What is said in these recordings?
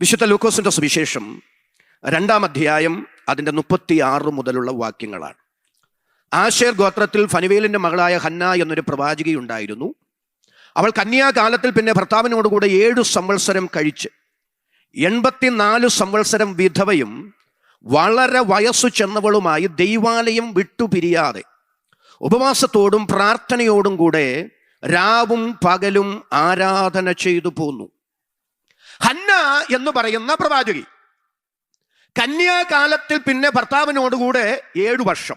വിശുദ്ധ ലൂക്കോസിന്റെ സുവിശേഷം രണ്ടാം അധ്യായം അതിന്റെ മുപ്പത്തി ആറ് മുതലുള്ള വാക്യങ്ങളാണ്. ആശേർ ഗോത്രത്തിൽ ഫനുവേലിന്റെ മകളായ ഹന്ന എന്നൊരു പ്രവാചികയുണ്ടായിരുന്നു അവൾ കന്യാകാലത്തിൽ പിന്നെ ഭർത്താവിനോടുകൂടെ ഏഴു സംവത്സരം കഴിച്ച് എൺപത്തിനാല് സംവത്സരം വിധവയും വളരെ വയസ്സു ചെന്നവളുമായി ദൈവാലയം വിട്ടുപിരിയാതെ ഉപവാസത്തോടും പ്രാർത്ഥനയോടും കൂടെ രാവും പകലും ആരാധന ചെയ്തു പോന്നു. ഹന്ന എന്ന് പറയുന്ന പ്രവാചകി. കന്യാകാലത്തിൽ പിന്നെ ഭർത്താവിനോടുകൂടെ ഏഴു വർഷം.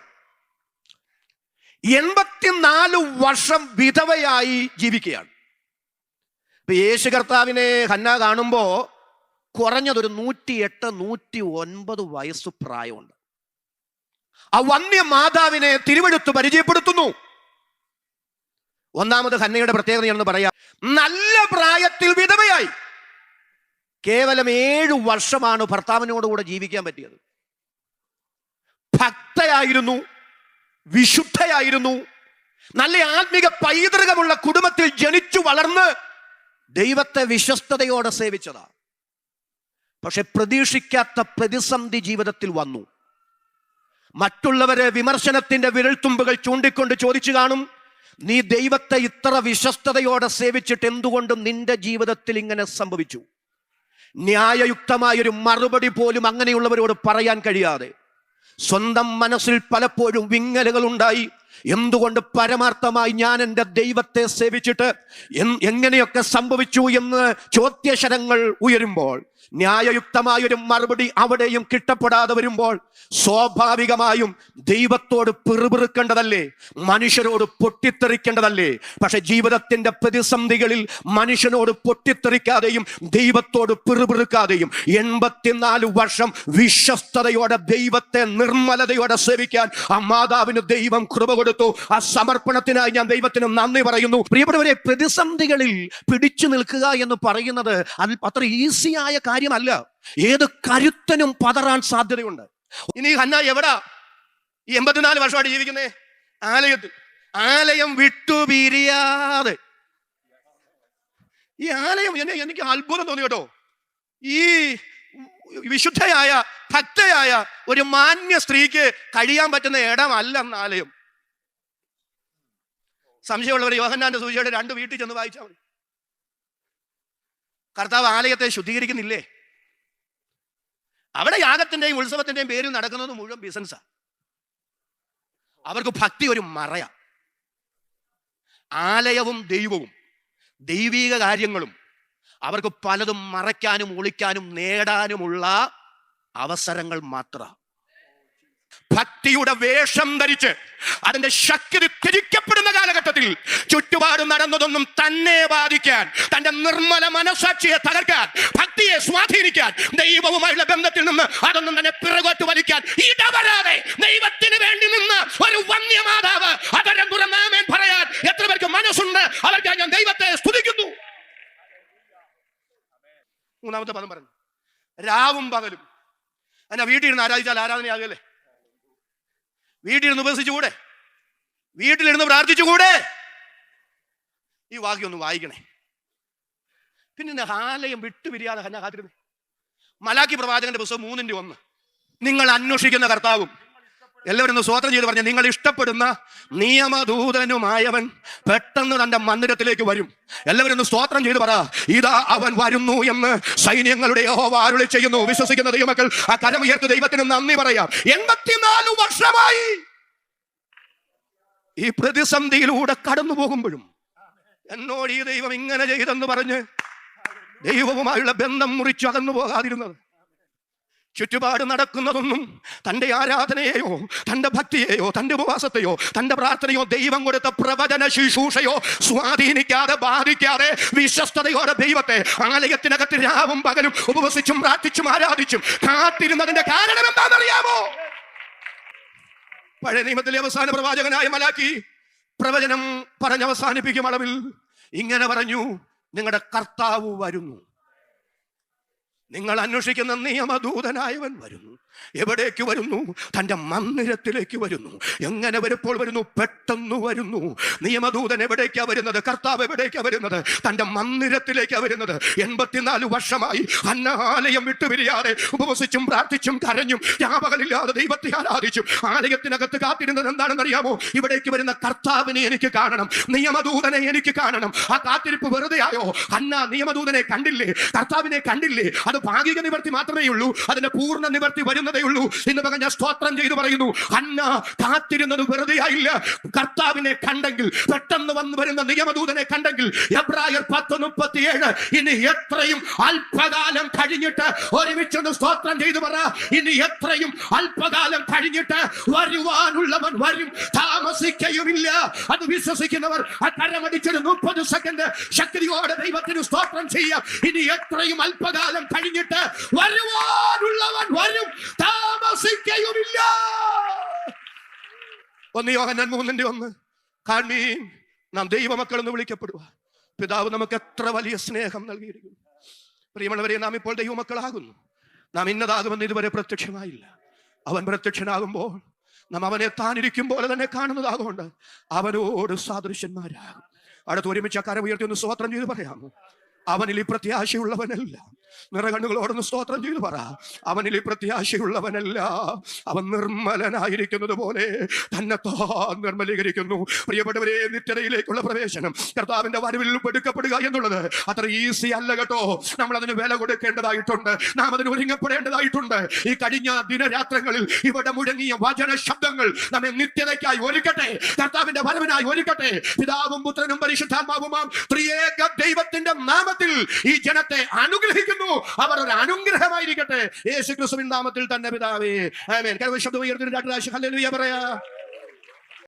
എൺപത്തിനാല് വർഷം വിധവയായി ജീവിക്കുകയാണ്. ഇപ്പൊ യേശു കർത്താവിനെ ഹന്ന കാണുമ്പോ കുറഞ്ഞതൊരു നൂറ്റിയെട്ട് നൂറ്റി ഒൻപത് വയസ്സ് പ്രായമുണ്ട്. ആ വന്യ മാതാവിനെ തിരുവെടുത്ത് പരിചയപ്പെടുത്തുന്നു. ഒന്നാമത് ഹന്നയുടെ പ്രത്യേകത പറയാം. നല്ല പ്രായത്തിൽ വിധവയായി. കേവലം ഏഴു വർഷമാണ് ഭർത്താവിനോടുകൂടെ ജീവിക്കാൻ പറ്റിയത്. ഭക്തയായിരുന്നു വിശുദ്ധയായിരുന്നു നല്ല ആത്മിക പൈതൃകമുള്ള കുടുംബത്തിൽ ജനിച്ചു വളർന്ന് ദൈവത്തെ വിശ്വസ്തയോടെ സേവിച്ചതാ. പക്ഷെ പ്രതീക്ഷിക്കാത്ത പ്രതിസന്ധി ജീവിതത്തിൽ വന്നു. മറ്റുള്ളവരെ വിമർശനത്തിന്റെ വിരൽത്തുമ്പുകൾ ചൂണ്ടിക്കൊണ്ട് ചോദിച്ചു കാണും നീ ദൈവത്തെ ഇത്ര വിശ്വസ്തയോടെ സേവിച്ചിട്ട് എന്തുകൊണ്ട് നിന്റെ ജീവിതത്തിൽ ഇങ്ങനെ സംഭവിച്ചു? ന്യായയുക്തമായൊരു മറുപടി പോലും അങ്ങനെയുള്ളവരോട് പറയാൻ കഴിയാതെ സ്വന്തം മനസ്സിൽ പലപ്പോഴും വിങ്ങലുകൾ ഉണ്ടായി എന്തുകൊണ്ട് പരമാർത്ഥമായി ഞാൻ എന്റെ ദൈവത്തെ സേവിച്ചിട്ട് എങ്ങനെയൊക്കെ സംഭവിച്ചു എന്ന് ചോദ്യശരങ്ങൾ ഉയരുമ്പോൾ ന്യായയുക്തമായൊരു മറുപടി അവിടെയും കിട്ടപ്പെടാതെ വരുമ്പോൾ സ്വാഭാവികമായും ദൈവത്തോട് പിറുപിറുക്കേണ്ടതല്ലേ? മനുഷ്യരോട് പൊട്ടിത്തെറിക്കേണ്ടതല്ലേ? പക്ഷെ ജീവിതത്തിന്റെ പ്രതിസന്ധികളിൽ മനുഷ്യനോട് പൊട്ടിത്തെറിക്കാതെയും ദൈവത്തോട് പിറുപിറുക്കാതെയും എൺപത്തിനാല് വർഷം വിശ്വസ്തയോടെ ദൈവത്തെ നിർമ്മലതയോടെ സേവിക്കാൻ ആ മാതാവിന് ദൈവം കൃപ കൊടുത്തു. ആ സമർപ്പണത്തിനായി ഞാൻ ദൈവത്തിന് നന്ദി പറയുന്നു. പ്രിയപ്പെട്ടവരെ പ്രതിസന്ധികളിൽ പിടിച്ചു നിൽക്കുക എന്ന് പറയുന്നത് അത് അത്ര ഈസിയായ കാര്യമല്ല. ഏത് കരുത്തനും പതറാൻ സാധ്യതയുണ്ട്. ഇനി ഹന്ന എവിടാ? ഈ എൺപത്തിനാല് വർഷമായിട്ട് ജീവിക്കുന്നേ? ആലയത്തിൽ. ആലയം വിട്ടുപിരിയാതെ. ഈ ആലയം എനിക്ക് അത്ഭുതം തോന്നി കേട്ടോ. ഈ വിശുദ്ധയായ ഭക്തയായ ഒരു മാന്യ സ്ത്രീക്ക് കഴിയാൻ പറ്റുന്ന ഇടമല്ല ആലയം. സംശയമുള്ളവർ യോഹന്നാന്റെ സൂചിയുടെ രണ്ട് വീട്ടിൽ ചെന്ന് വായിച്ചാൽ മതി. കർത്താവ് ആലയത്തെ ശുദ്ധീകരിക്കുന്നില്ലേ? അവിടെ യാഗത്തിന്റെയും ഉത്സവത്തിന്റെയും പേരിൽ നടക്കുന്നത് മുഴുവൻ ബിസിനസ്സാണ് അവർക്ക് ഭക്തി ഒരു മറയ. ആലയവും ദൈവവും ദൈവീക കാര്യങ്ങളും അവർക്ക് പലതും മറയ്ക്കാനും ഒളിക്കാനും നേടാനുമുള്ള അവസരങ്ങൾ മാത്രം. ഭക്തിയുടെ വേഷം ധരിച്ച് അതിന്റെ ശക്തി തിരിക്കപ്പെടുന്ന കാലഘട്ടത്തിൽ ചുറ്റുപാട് നടന്നതൊന്നും തന്നെ ബാധിക്കാൻ തന്റെ നിർമ്മല മനസാക്ഷിയെ തകർക്കാൻ ഭക്തിയെ സ്വാധീനിക്കാൻ ദൈവവുമായുള്ള ബന്ധത്തിൽ നിന്ന് അതൊന്നും തന്നെ പിറകോട്ട് വലിക്കാൻ ഇടവരാതെ ദൈവത്തിന് വേണ്ടി നിന്ന് ഒരു വന്യമാതാവ് അതരം തുറന്നാമേൻ പറയാൻ എത്ര പേർക്ക് മനസ്സുണ്ട്? അവർക്ക് ഞാൻ ദൈവത്തെ സ്തുതിക്കുന്നു. മൂന്നാമത്തെ പദം പറഞ്ഞു. രാവും പകലും. എന്നാ വീട്ടിൽ ഇരുന്ന് ആരാധിച്ചാൽ ആരാധനയാകല്ലേ? വീട്ടിലിരുന്ന് ഉപസിച്ചുകൂടെ? വീട്ടിലിരുന്ന് പ്രാർത്ഥിച്ചുകൂടെ? ഈ വാക്യം ഒന്ന് വായിക്കണേ. പിന്നെ ആലയം വിട്ടുപിരിയാതെ ഞാൻ കാത്തിരുന്നേ. മലാക്കി പ്രവാചകന്റെ പുസ്തകം മൂന്നിന്റെ ഒന്ന്. നിങ്ങൾ അന്വേഷിക്കുന്ന കർത്താവും എല്ലാവരും ഒന്ന് സ്വോത്രം ചെയ്ത് പറഞ്ഞു നിങ്ങൾ ഇഷ്ടപ്പെടുന്ന നിയമദൂതനുമായവൻ പെട്ടെന്ന് തന്റെ മന്ദിരത്തിലേക്ക് വരും. എല്ലാവരും ഒന്ന് സ്തോത്രം ചെയ്ത് പറ ഇതാ അവൻ വരുന്നു എന്ന് സൈന്യങ്ങളുടെ അരുളി ചെയ്യുന്നു. വിശ്വസിക്കുന്ന ദൈവമക്കൾ ആ കരം ഉയർത്ത് ദൈവത്തിന് നന്ദി പറയാം. എൺപത്തിനാല് വർഷമായി ഈ പ്രതിസന്ധിയിലൂടെ കടന്നു പോകുമ്പോഴും എന്നോട് ഈ ദൈവം ഇങ്ങനെ ചെയ്തെന്ന് പറഞ്ഞ് ദൈവവുമായുള്ള ബന്ധം മുറിച്ചു അകന്നു പോകാതിരുന്നത് ചുറ്റുപാട് നടക്കുന്നതൊന്നും തന്റെ ആരാധനയെയോ തന്റെ ഭക്തിയെയോ തന്റെ ഉപവാസത്തെയോ തന്റെ പ്രാർത്ഥനയോ ദൈവം കൊടുത്ത പ്രവചന ശുശ്രൂഷയോ സ്വാധീനിക്കാതെ ബാധിക്കാതെ വിശ്വസ്തയോടെ ദൈവത്തെ ആലയത്തിനകത്ത് രാവും പകലും ഉപവസിച്ചും പ്രാർത്ഥിച്ചും ആരാധിച്ചും കാത്തിരുന്നതിന്റെ കാരണം എന്താണെന്നറിയാമോ? പഴയ നിയമത്തിലെ അവസാന പ്രവാചകനായ മലാക്കി പ്രവചനം പറഞ്ഞ് അവസാനിപ്പിക്കും അളവിൽ ഇങ്ങനെ പറഞ്ഞു നിങ്ങളുടെ കർത്താവ് വരുന്നു. നിങ്ങൾ അന്വേഷിക്കുന്ന നിയമദൂതനായവൻ വരുന്നു. എവിടേക്ക് വരുന്നു? തന്റെ മന്ദിരത്തിലേക്ക് വരുന്നു. എങ്ങനെ വരുമ്പോൾ വരുന്നു? പെട്ടെന്ന് വരുന്നു. നിയമദൂതൻ എവിടേക്കാ വരുന്നത്? കർത്താവ് എവിടേക്കാ വരുന്നത്? തന്റെ മന്ദിരത്തിലേക്കാ വരുന്നത്. എൺപത്തിനാല് വർഷമായി അന്നാലയം വിട്ടുപിരിയാതെ ഉപവസിച്ചും പ്രാർത്ഥിച്ചും കരഞ്ഞും രാപകലില്ലാതെ ദൈവത്തെ ആരാധിച്ചും ആലയത്തിനകത്ത് കാത്തിരുന്നത് എന്താണെന്ന് അറിയാമോ? ഇവിടേക്ക് വരുന്ന കർത്താവിനെ എനിക്ക് കാണണം. നിയമദൂതനെ എനിക്ക് കാണണം. ആ കാത്തിരിപ്പ് വെറുതെ ആയോ അന്ന നിയമദൂതനെ കണ്ടില്ലേ? കർത്താവിനെ കണ്ടില്ലേ? അത് ഭാഗിക നിവർത്തി മാത്രമേ ഉള്ളൂ. അതിന്റെ പൂർണ നിവർത്തി വരുന്നതേ ഉള്ളൂ. എന്ന് പറഞ്ഞ സ്തോത്രം ചെയ്തു പറയുന്നു. അന്ന കാത്തിരുന്നത് വെറുതെ ആയില്ല. കർത്താവിനെ കണ്ടെങ്കിൽ പെട്ടെന്ന് വന്നു വരുന്ന നിയമദൂതനെ കണ്ടെങ്കിൽ എബ്രായർ പത്ത് മുപ്പത്തിയേഴ് ഇനി എത്രയും അല്പകാലം കഴിഞ്ഞിട്ട് ഒരുമിച്ചൊന്ന് സ്തോത്രം ചെയ്തു പറ. ഇനി എത്രയും അല്പകാലം കഴിഞ്ഞിട്ട് വരുവാനുള്ളവൻ വരും. താമസിക്കയുമില്ല. അത് വിശ്വസിക്കുന്നവർ കരമടിച്ചൊരു മുപ്പത് സെക്കൻഡ് ശക്തിയോടെ ദൈവത്തിന് സ്തോത്രം ചെയ്യാം ഇനി എത്രയും അല്പകാലം കഴിഞ്ഞിട്ട് വരുവാനുള്ളവൻ വരും. താമസിക്കയുമില്ല. ഒന്ന് യോഹന്നാൻ മൂന്നിന്റെ ഒന്ന്. കാൺമീൻ നാം ദൈവമക്കൾ എന്ന് വിളിക്കപ്പെടുക. പിതാവ് നമുക്ക് എത്ര വലിയ സ്നേഹം നൽകിയിരിക്കുന്നു. പ്രിയമുള്ളവരെ നാം ഇപ്പോൾ ദൈവമക്കളാകുന്നു. നാം ഇന്നതാകുമെന്ന് ഇതുവരെ പ്രത്യക്ഷമായില്ല. അവൻ പ്രത്യക്ഷനാകുമ്പോൾ നാം അവനെ താനിരിക്കും പോലെ തന്നെ കാണുന്നതാകൊണ്ട് അവനോട് സാദൃശ്യന്മാരാകും. അടുത്ത് ഒരുമിച്ച് അക്കാരം ഉയർത്തി ഒന്ന് സ്തോത്രം ചെയ്ത് പറയാമോ? അവനിൽ ഈ പ്രത്യാശയുള്ളവനല്ല. നിറകണ്ണുകളോടൊന്ന് സ്തോത്രം ചെയ്തു പറ. അവനിൽ പ്രത്യാശയുള്ളവനല്ല. അവൻ നിർമ്മലനായിരിക്കുന്നത് പോലെ തന്നെ നിർമ്മലീകരിക്കുന്നു. പ്രിയപ്പെട്ടവരെ നിത്യതയിലേക്കുള്ള പ്രവേശനം കർത്താവിന്റെ വരവിൽ എടുക്കപ്പെടുക എന്നുള്ളത് അത്ര ഈസി അല്ല കേട്ടോ. നമ്മൾ അതിന് വില കൊടുക്കേണ്ടതായിട്ടുണ്ട്. നാം അതിന് ഒരുങ്ങപ്പെടേണ്ടതായിട്ടുണ്ട്. ഈ കഴിഞ്ഞ ദിനരാത്രങ്ങളിൽ ഇവിടെ മുഴങ്ങിയ വചന ശബ്ദങ്ങൾ നമ്മെ നിത്യതയ്ക്കായി ഒരുക്കട്ടെ. കർത്താവിന്റെ വരവിനായി ഒരുക്കട്ടെ. പിതാവും പുത്രനും പരിശുദ്ധാത്മാവുമാം ത്രിയേക ദൈവത്തിന്റെ നാമത്തിൽ ഈ ജനത്തെ അനുഗ്രഹിക്കുന്നു. അവർ ഒരു അനുഗ്രഹമായിരിക്കട്ടെ. യേശു ക്രിസ്തുവിൻ നാമത്തിൽ തന്നെ പിതാവേ. ആമേൻ. പ്രാവശ്യം. ഹല്ലേലൂയ. പറയാ.